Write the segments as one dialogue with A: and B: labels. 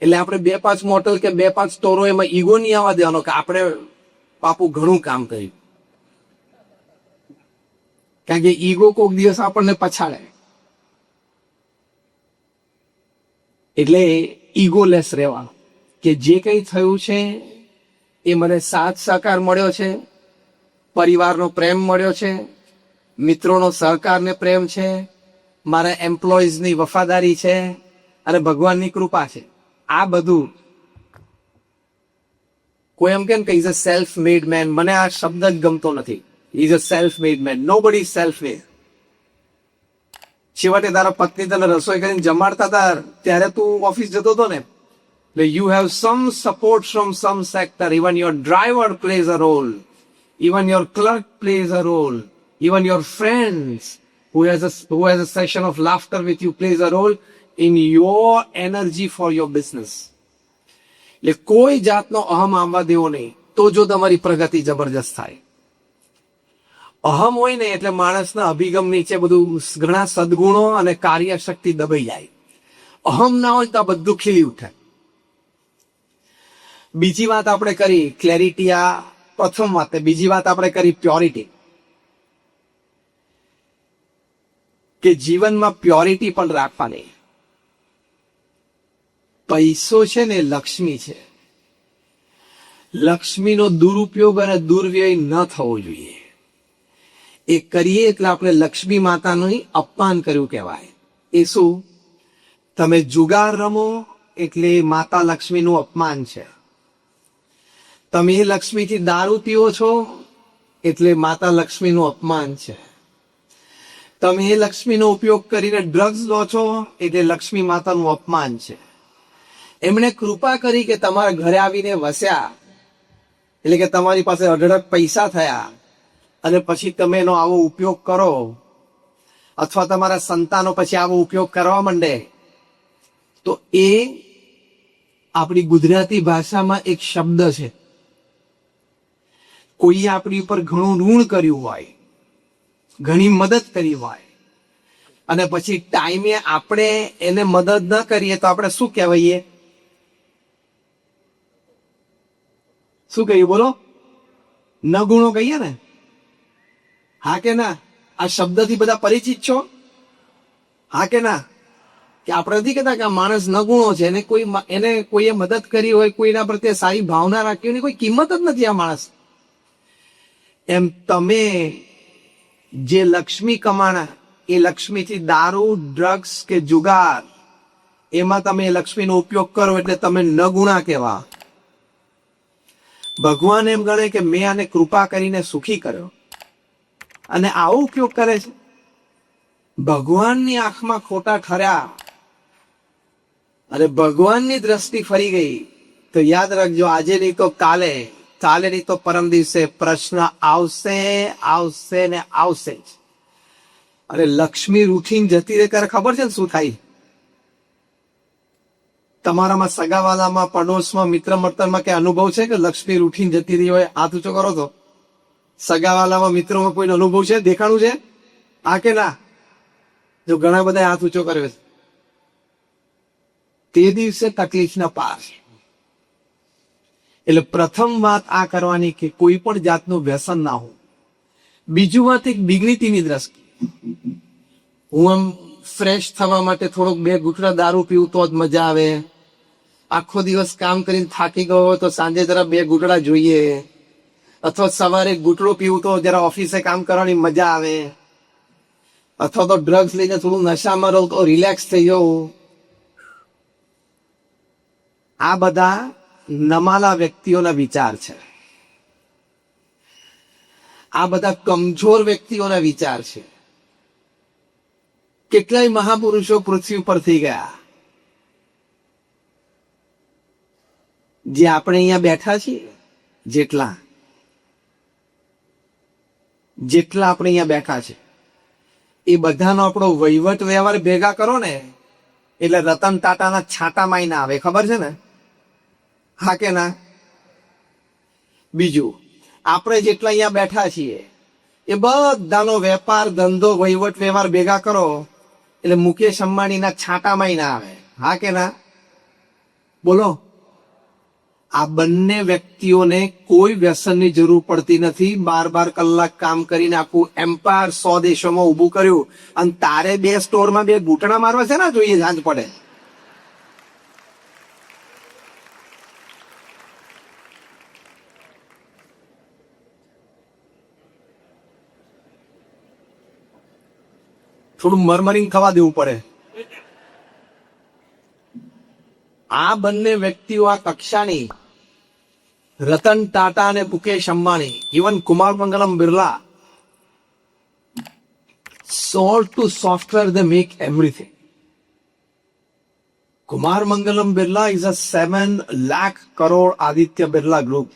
A: એટલે આપણે બે પાંચ મોટલ કે બે પાંચ સ્ટોરો એમાં ઈગો નહીં આવવા દેવાનો કે આપણે બાપુ ઘણું કામ કર્યું. કારણ કે ઈગો કોક દિવસ આપણને પછાડે. એટલે ઈગોલેસ રહેવાનું. કે જે કંઈ થયું છે એ મને સાથ સહકાર મળ્યો છે, પરિવારનો પ્રેમ મળ્યો છે, મિત્રોનો સહકાર ને પ્રેમ છે, મારા એમ્પ્લોઈઝની વફાદારી છે, અને ભગવાનની કૃપા છે. આ બધું કોઈ એમ કેમ કે is a self made man મને આ શબ્દ જ ગમતો નથી. Is a self made man nobody self made છેવટે તારા પત્ની તને રસોઈ કરીને જમાડતા હતા. ત્યારે તું ઓફિસ જતો હતો ને. એટલે you have some support from some sector even your driver plays a role even your clerk plays a role even your friends who has a, who has a session of laughter with you plays a in your energy for your business એટલે કોઈ જાતનો અહમ આવવા દેવો નહીં, તો જો તમારી પ્રગતિ જબરજસ્ત થાય. અહમ હોય ને એટલે માણસના અભિગમ નીચે બધું ઘણા સદગુણો અને કાર્ય શક્તિ દબાઈ જાય. અહમ ના હોય તો બધું ખીલી ઉઠે. બીજી વાત આપણે કરી ક્લેરિટી આ પ્રથમ વાત બીજી વાત આપણે કરી પ્યોરિટી કે જીવનમાં પ્યોરિટી પણ રાખવાની. પૈસો છે ને લક્ષ્મી છે. લક્ષ્મીનો દુરુપયોગ અને દુર્વ્યય ન થવો જોઈએ. એ કરીએ એટલે આપણે લક્ષ્મી માતાનું અપમાન કર્યું કહેવાય. એ શું? તમે જુગાર રમો એટલે માતા લક્ષ્મીનું અપમાન છે. તમે લક્ષ્મીથી દારૂ પીવો છો એટલે માતા લક્ષ્મીનું અપમાન છે. તમે લક્ષ્મીનો ઉપયોગ કરીને ડ્રગ્સ લો છો એટલે લક્ષ્મી માતાનું અપમાન છે. એમણે કૃપા કરી કે તમારા ઘરે આવીને વસ્યા. એટલે કે તમારી પાસે અઢળક પૈસા થયા. અને પછી તમે એનો આવો ઉપયોગ કરો. અથવા તમારા સંતાનો પછી આવો ઉપયોગ કરવા માંડે. તો એ આપણી ગુજરાતી ભાષામાં એક શબ્દ છે. કોઈએ આપણી ઉપર ઘણું ઋણ કર્યું હોય, ઘણી મદદ કરી હોય, અને પછી ટાઈમે આપણે એને મદદ ન કરીએ તો આપણે શું કહેવાઈએ? શું કહ્યું? બોલો. ન ગુણો કહીએ ને. હા કે ના? આ શબ્દથી બધા પરિચિત છો? હા કે ના? કે આપણે નથી કહેતા કે આ માણસ ન ગુણો છે? એને કોઈ એને કોઈએ મદદ કરી હોય, કોઈના પ્રત્યે સારી ભાવના રાખી હોય કોઈ કિંમત જ નથી આ માણસ. એમ તમે જે લક્ષ્મી કમાણા, એ લક્ષ્મીથી દારૂ, ડ્રગ્સ કે જુગાર, એમાં તમે લક્ષ્મીનો ઉપયોગ કરો એટલે તમે ન ગુણા કહેવા. ભગવાન એમ ગણે કે મેં આને કૃપા કરીને સુખી કર્યો. અને આવો ઉપયોગ કરે છે. ભગવાનની આંખમાં ખોટા ઠર્યા. અને ભગવાનની દ્રષ્ટિ ફરી ગઈ. તો યાદ રાખજો, આજે નહીં તો કાલે કાલે નહીં તો પરમ દિવસે પ્રશ્ન આવશે આવશે ને આવશે જ. અને લક્ષ્મી રૂઠીને જતી રહે ત્યારે ખબર છે ને શું થાય? તમારામાં સગાવાલામાં, પડોશમાં મિત્ર મર્તનમાં કે અનુભવ છે કે લક્ષ્મી રૂઠીને જતી રહી હોય? હાથ ઊંચો કરો તો. સગાવાલામાં, મિત્રોમાં કોઈ અનુભવ છે? દેખાણું છે? આ કે ના? જો ઘણા બધા હાથ ઊંચો કર્યો છે. તે દિવસે તકલીફના પાર એટલે પ્રથમ વાત આ કરવાની કે કોઈ પણ જાતનું વ્યસન ના હોય. બીજું વાત એક ડિગ્નિટીની દ્રષ્ટિ. હું આમ ફ્રેશ થવા માટે થોડોક બે ઘૂંટડા દારૂ પીવું તો જ મજા આવે. આખો દિવસ કામ કરીને થાકી ગયો તો સાંજે જરા બે ઘૂંટડા જોઈએ. અથવા સવારે ઘૂંટડો પીવું તો જરા ઓફિસે કામ કરવાની મજા આવે. અથવા તો ડ્રગ્સ લઈને થોડું નશામાં રહું તો રિલેક્સ થઈ જવું આ બધા નમાલા વ્યક્તિઓના વિચાર છે. આ બધા કમજોર વ્યક્તિઓના વિચાર છે. કેટલાય મહાપુરુષો પૃથ્વી પર થઈ ગયા. જે આપણે અહીંયા બેઠા છીએ, જેટલા જેટલા આપણે અહીંયા બેઠા છે એ બધાનો આપણો વહીવટ વ્યવહાર ભેગા કરો ને, એટલે રતન ટાટાના છાંટામાં ના આવે, ખબર છે ને? હા કે ના? બીજું, આપણે જેટલા અહીંયા બેઠા છીએ, એ બધાનો વેપાર, ધંધો, વહીવટ વ્યવહાર ભેગા કરો, એટલે મુકેશ અંબાણીના છાંટામાંય ના આવે. હા કે ના? બોલો. આ બંને વ્યક્તિઓને કોઈ વ્યસનની જરૂર પડતી નથી. બાર બાર કલાક કામ કરીને આખું એમ્પાયર સો દેશોમાં ઊભું કર્યું. અને તારે બે સ્ટોરમાં બે ઘૂંટણા મારવા છે ને જોઈએ, સાંજ પડે. થોડું મરમરીને ખવા દેવું પડે. આ બંને વ્યક્તિઓ આ કક્ષાની રતન ટાટા અને Mukesh Ambani even Kumar Mangalam Birla salt to software they make everything Kumar Mangalam Birla is a seven lakh crore Aditya Birla group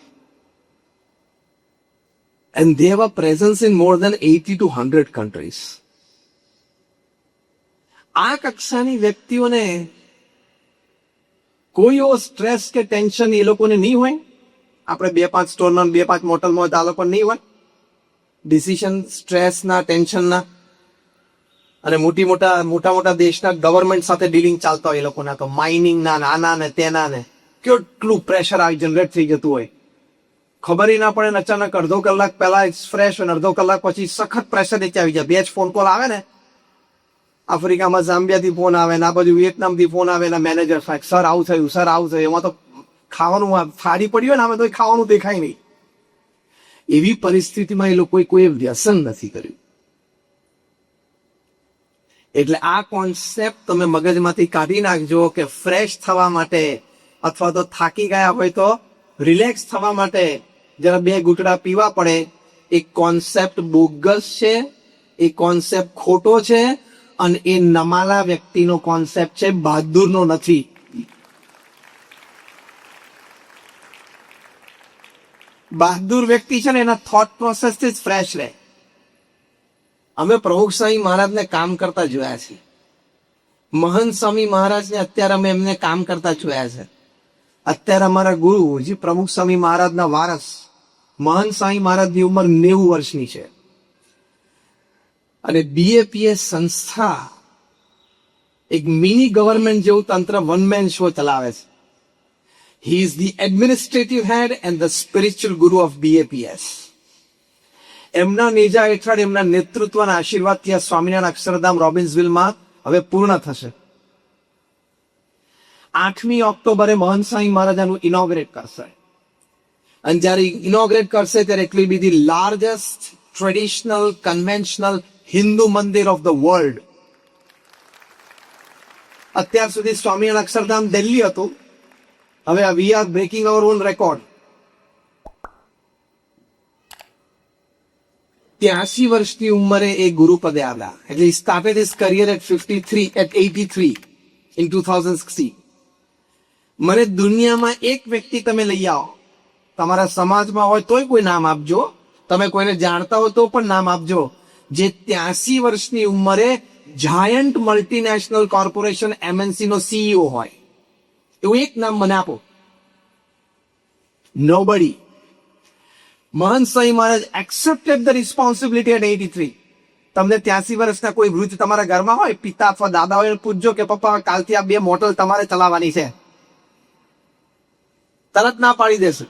A: and they have a presence in more than 80 to 100 countries આ કક્ષાની વ્યક્તિઓને કોઈ એવો stress કે tension એ લોકોને નહીં હોય આપણે બે પાંચ સ્ટોરના બે પાંચ મોટલમાં હોય તો નહીં હોય. ડિસિશન સ્ટ્રેસના ટેન્શનના અને મોટી મોટા મોટા મોટા દેશના ગવર્મેન્ટ સાથે ડીલિંગ ચાલતા હોય એ લોકોના. તો માઇનિંગના આના ને, તેના ને. કેટલું પ્રેશર આવી જનરેટ થઈ જતું હોય. ખબર ના પડે અચાનક અડધો કલાક પહેલા ફ્રેશ હોય અડધો કલાક પછી સખત પ્રેશર નીચે આવી જાય. બે જ ફોન કોલ આવે ને. આફ્રિકામાં ઝામ્બિયાથી ફોન આવે ને, આ બાજુ વિયેતનામથી ફોન આવે ને મેનેજર સાહેબ સર આવું થયું સર આવું થયું. એમાં તો ખાવાનું થાળી પડ્યું ને અમે તો ખાવાનું દેખાય નહીં. એવી પરિસ્થિતિમાં એ લોકોએ કોઈ વ્યસન નથી કર્યું. એટલે આ કોન્સેપ્ટ તમે મગજમાંથી કાઢી નાખજો કે ફ્રેશ થવા માટે અથવા તો થાકી ગયા હોય તો રિલેક્સ થવા માટે જરા બે ઘૂંટડા પીવા પડે. એ કોન્સેપ્ટ બોગસ છે, એ કોન્સેપ્ટ ખોટો છે અને એ નમાલા વ્યક્તિનો કોન્સેપ્ટ છે, બહાદુરનો નથી. બહાદુર વ્યક્તિ છે ને એના થોટ પ્રોસેસથી જ ફ્રેશ રહે. અમે પ્રમુખ સ્વામી મહારાજને કામ કરતા જોયા છે. મહંત સ્વામી મહારાજને અત્યારે અમે એમને કામ કરતા જોયા છે. અત્યારે અમારા ગુરુ જે પ્રમુખ સ્વામી મહારાજના વારસ મહંત સ્વામી મહારાજની ઉંમર નેવું વર્ષની છે. અને બીએપીએ સંસ્થા એક મિની ગવર્મેન્ટ જેવું તંત્ર વન મેન શો ચલાવે છે. He is the administrative head and the spiritual guru of BAPS. એમના નેજા હેઠળ, એમના નેતૃત્વના આશીર્વાદથી આ સ્વામિનારાયણ અક્ષરધામ, રોબિન્સવિલમાં. હવે પૂર્ણ થશે. આઠમી ઓક્ટોબરે મહંત સાંઈ મહારાજાનું ઇનોગ્રેટ કરશે. અને જ્યારે ઇનોગ્રેટ કરશે, ત્યારે એટલી will be largest traditional conventional Hindu mandir of the world અત્યાર સુધી સ્વામિનારાયણ અક્ષરધામ દિલ્હી હતું. હવે we are breaking our own record ત્યાસી વર્ષની ઉંમરે એ ગુરુપદે આવ્યા. એટલે started his career at fifty three at eighty three in two thousand sixty મને દુનિયામાં એક વ્યક્તિ તમે લઈ આવો. તમારા સમાજમાં હોય તોય કોઈ નામ આપજો. તમે કોઈને જાણતા હો તો પણ નામ આપજો. જે ત્યાસી વર્ષની ઉંમરે જાયન્ટ મલ્ટીનેશનલ કોર્પોરેશન એમએનસી નો સીઈઓ હોય. એવું એક નામ મને આપો. Nobody Mahant Swami Maharaj accepted the responsibility at eighty three તમને ત્યાસી વર્ષના કોઈ વૃદ્ધ તમારા ઘરમાં હોય, પિતા અથવા દાદા હોય પૂછજો કે, પપ્પા, કાલથી આ બે મોટલ તમારે ચલાવવાની છે. તરત ના પાડી દેશે.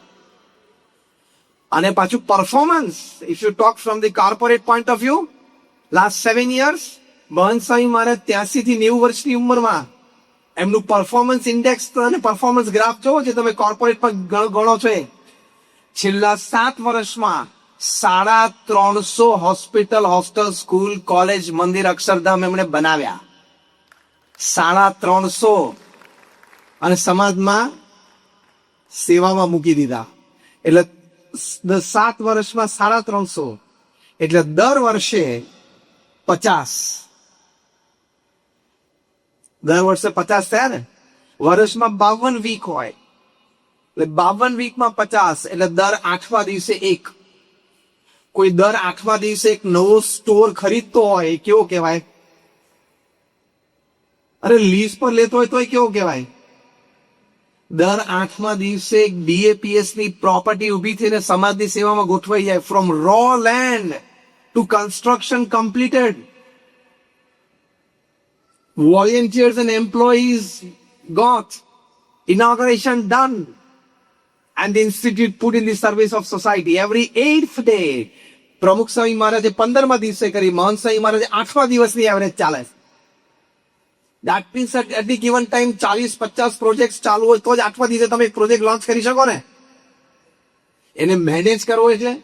A: અને પાછું performance if you talk from the corporate point of view last seven years Mahant Swami Maharaj ત્યાસી થી નેવું વર્ષની ઉંમરમાં એમનું પરફોર્મન્સ ઇન્ડેક્સ અને પરફોર્મન્સ ગ્રાફ જોવો જે તમે કોર્પોરેટ પણ ગણ- છો છેલ્લા સાત વર્ષમાં સાડા ત્રણસો હોસ્પિટલ હોસ્ટેલ સ્કૂલ કોલેજ મંદિર અક્ષરધામ એમણે બનાવ્યા. સાડા ત્રણસો અને સમાજમાં સેવામાં મૂકી દીધા. એટલે સાત વર્ષમાં સાડા ત્રણસો. એટલે દર વર્ષે પચાસ. દર વર્ષે પચાસ થયા ને? વર્ષમાં બાવન વીક હોય. એટલે બાવન વીકમાં પચાસ, એટલે દર આઠમા દિવસે એક. કોઈ દર આઠમા દિવસે એક નવો સ્ટોર ખરીદતો હોય કેવો કહેવાય? અરે લીઝ પર લેતો હોય તોય કેવો કહેવાય? દર આઠમા દિવસે એક બીએપીએસની પ્રોપર્ટી ઊભી થઈને સમાજની સેવામાં ગોઠવાઈ જાય. From raw land to construction completed volunteers and employees got inauguration done and the institute put in the service of society every eighth day. પ્રમુખ સ્વામી મહારાજે પંદરમા દિવસે કરી મહંત સ્વામી મહારાજે આઠમા દિવસની એવરેજ ચાલે that means at the given time ચાલીસ પચાસ પ્રોજેક્ટ ચાલુ હોય તો જ આઠમા દિવસે તમે એક પ્રોજેક્ટ લોન્ચ કરી શકો ને? એને મેનેજ કરવો એટલે?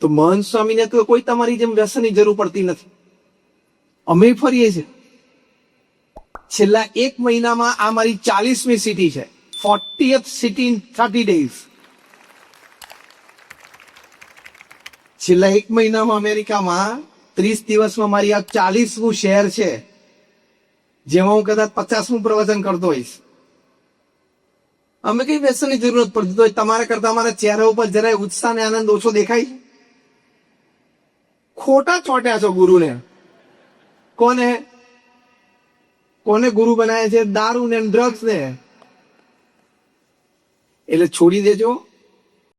A: તો મહંત સ્વામીને તો કોઈ તમારી જેમ વ્યસનની જરૂર પડતી નથી. અમે ફરીએ છીએ. છેલ્લા એક મહિનામાં આ મારી ચાલીસમી સિટી છે. Fortieth city in thirty days. છેલ્લા એક મહિનામાં અમેરિકામાં ત્રીસ દિવસમાં મારી આ ચાલીસમું શહેર છે, જેમાં હું કદાચ પચાસમું પ્રવચન કરતો હોઈશ. અમે કઈ વ્યસનની જરૂરત પડતી હોય, તમારા કરતા અમારા ચહેરા ઉપર જરાય ઉત્સાહ ને આનંદ ઓછો દેખાય? ખોટા ચોટ્યા છો ગુરુને. કોને? કોને ગુરુ બનાવે છે? દારૂ ને ડ્રગ્સ ને. એટલે છોડી દેજો.